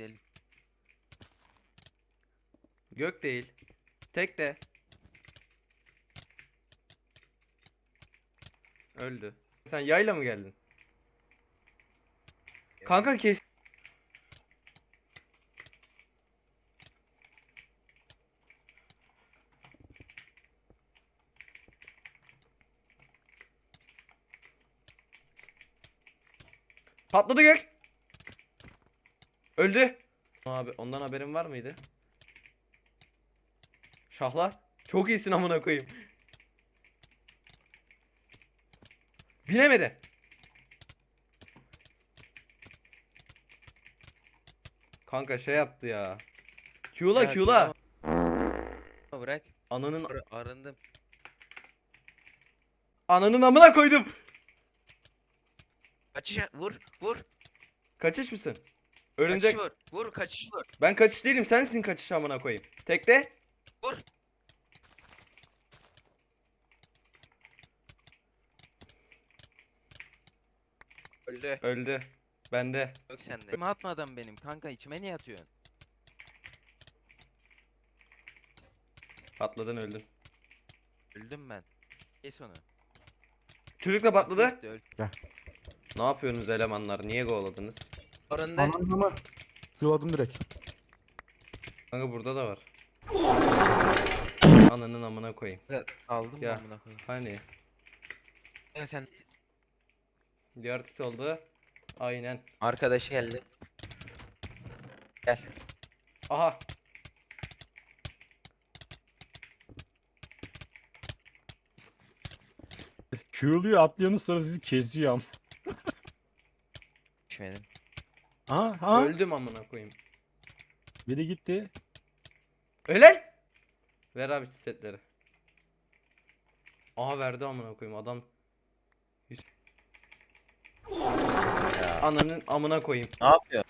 gidelim. Gök değil. Tek de. Öldü. Sen yayla mı geldin? Kanka kes. Patladı gök. Öldü. Abi ondan haberin var mıydı? Şahla. Çok iyisin amına koyayım. Bilemedi. Kanka şey yaptı ya. Q'la Ya, Q'la. Bırak. Ananın Ar- arındım. ananın amına koydum. Kaçış vur vur. Kaçış mısın? Örümcek. Kaçış vur. Vur kaçış vur. Ben kaçış değilim. Sensin kaçış amına koyayım. Tekte. Vur. Öldü. Öldü. Bende. Yok sende. İçime atma adam benim kanka içime niye atıyorsun? Patladın öldün. Öldüm ben. Kes onu. Çocuk da Nasıl patladı. gitti, öl- Ne yapıyorsunuz elemanlar? Niye kovaladınız? Arındı. Ananın ama Yuladım direkt. Kanka burada da var. Ananın amına koyayım. Aldım Ya. ya. amına koyayım. Hani Ya sen diğer tit oldu. Aynen. arkadaşı geldi. Gel. Aha. Q'luyor atlıyorsunuz sonra sizi kesiyor. Düşmedim. Ha ha. Öldüm amına koyayım. Biri gitti. Ölen. Ver abi setleri. Aha verdi amına koyayım adam. Ya. Ananın amına koyayım. Ne yapıyor?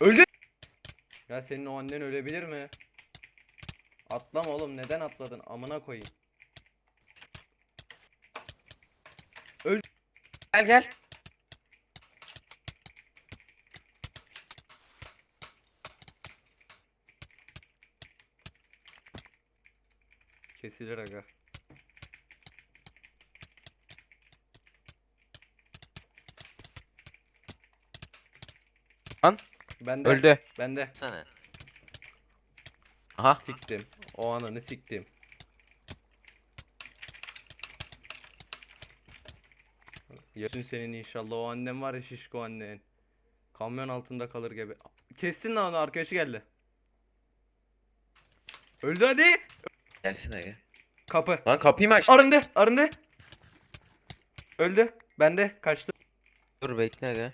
Öldü. Ya senin o annen ölebilir mi? Atlama oğlum neden atladın amına koyayım. Gel gel. Kesilir aga. Lan. Bende. Öldü. Bende. Sana. Aha. Siktim. O ananı siktim. Yaşın senin inşallah o annen var ya şişko annen. Kamyon altında kalır gibi. Kestin lan onu arkadaşı geldi. Öldü hadi. Gelsene gel. Kapı. Lan kapıyı mı aç? Arındı. Arındı. Öldü. Bende. Kaçtı. Dur bekle aga.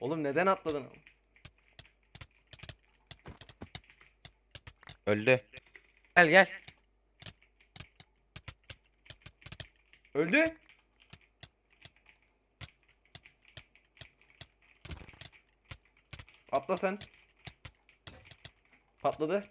Oğlum neden atladın? Öldü. Gel gel. Öldü. Atla sen. Patladı.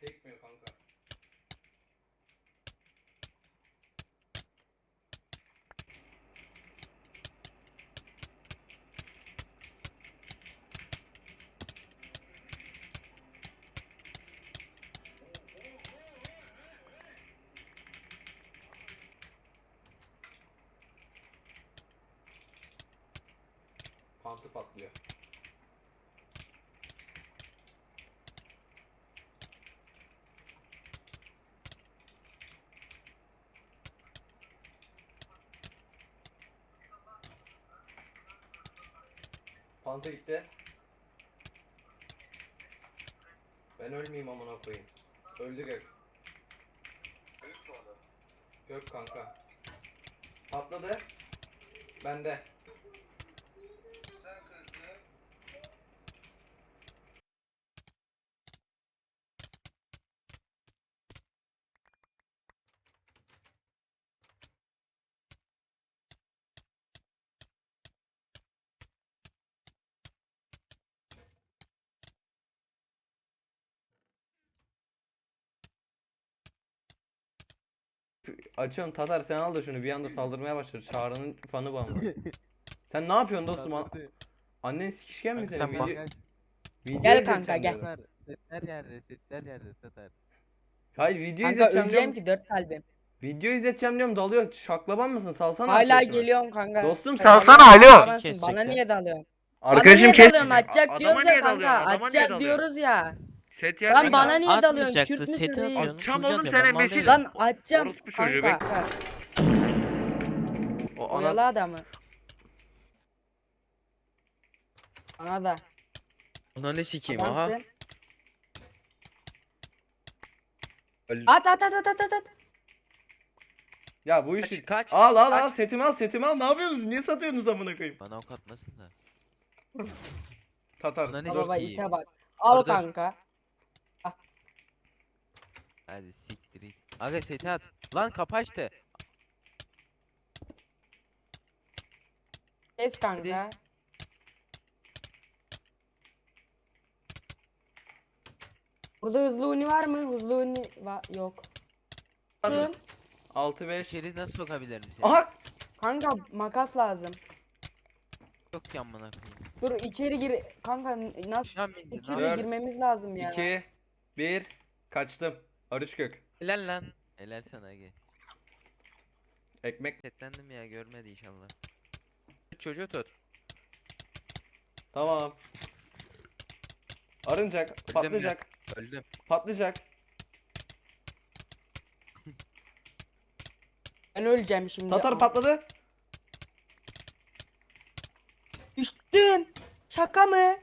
Sekmiyor kanka. Pantı patlıyor. Panta gitti. Ben ölmeyeyim amına koyayım. Öldü gök. Gök kanka. Patladı. Bende. Açıyorum Tatar sen al da şunu bir anda saldırmaya başladı. Çağrı'nın fanı bana. sen ne yapıyorsun dostum? An-. Annen sikişken mi Kanka senin? sen bak- Video, video Gel izleteceğim kanka, gel. diyorum. Tatar, setler yerde, setler yerde Tatar. Hayır video Kanka izleteceğim öleceğim diyorum. ki dört kalbim. Video izleteceğim diyorum dalıyor. Şaklaban mısın? Salsana Hala geliyorum kanka. Dostum Sen salsana, bana- alo. Bana, Kesecekler. niye dalıyorsun? Arkadaşım bana niye kes. dalıyorsun? Açacak Adama diyoruz niye ya kanka. Adama niye Açacağız dalıyorsun? diyoruz ya. Set Lan yer bana niye dalıyorsun? Atmayacaktı, Kürt müsün seti reis? atıyorsun. Atacağım oğlum ya, sen ben mal embesil. değilim. Lan açacağım Orospu çocuğu kanka. O ana Oyalı adamı. Bana da. Ona ne sikeyim aha. Adamsın. Öl- At at at at at at. at. Ya bu işi Kaç, kaç, al al al setimi al setimi al ne yapıyorsunuz niye satıyorsunuz amına koyayım Bana ok atmasın da. Tatar Bana ne Baba sikeyim. ite bak. Al dur. kanka. Hadi siktir it. Aga seti at. Lan kapa işte. Kes kanka. Burada hızlı uni var mı? Hızlı uni var yok. Dur. 6 5 İçeri nasıl sokabilirim seni? Aha Kanka makas lazım. Yok ki amına koyayım. Dur içeri gir. Kanka nasıl Şu an bindi. içeri Ne Dört, girmemiz lazım ya. 2 1 kaçtım Arıç gök Helal lan. Helal sana aga. ekmek Setlendim ya görmedi inşallah. Çocuğu tut. tamam Arınacak Öldüm patlayacak Öldüm. patlayacak Ben öleceğim şimdi. Tatar Aa. patladı Düştüm. Şaka mı?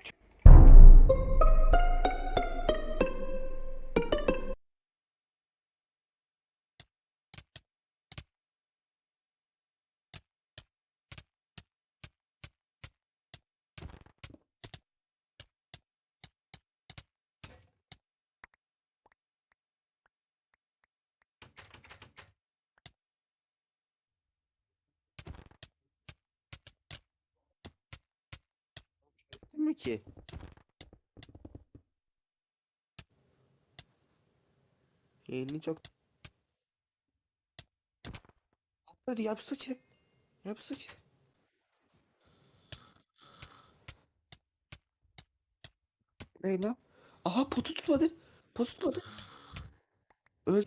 Mi ki? Yayını çok... Atladı yap sıçı. Yap. Ne lan? Aha potu tutmadı. Potu tutmadı. Öl.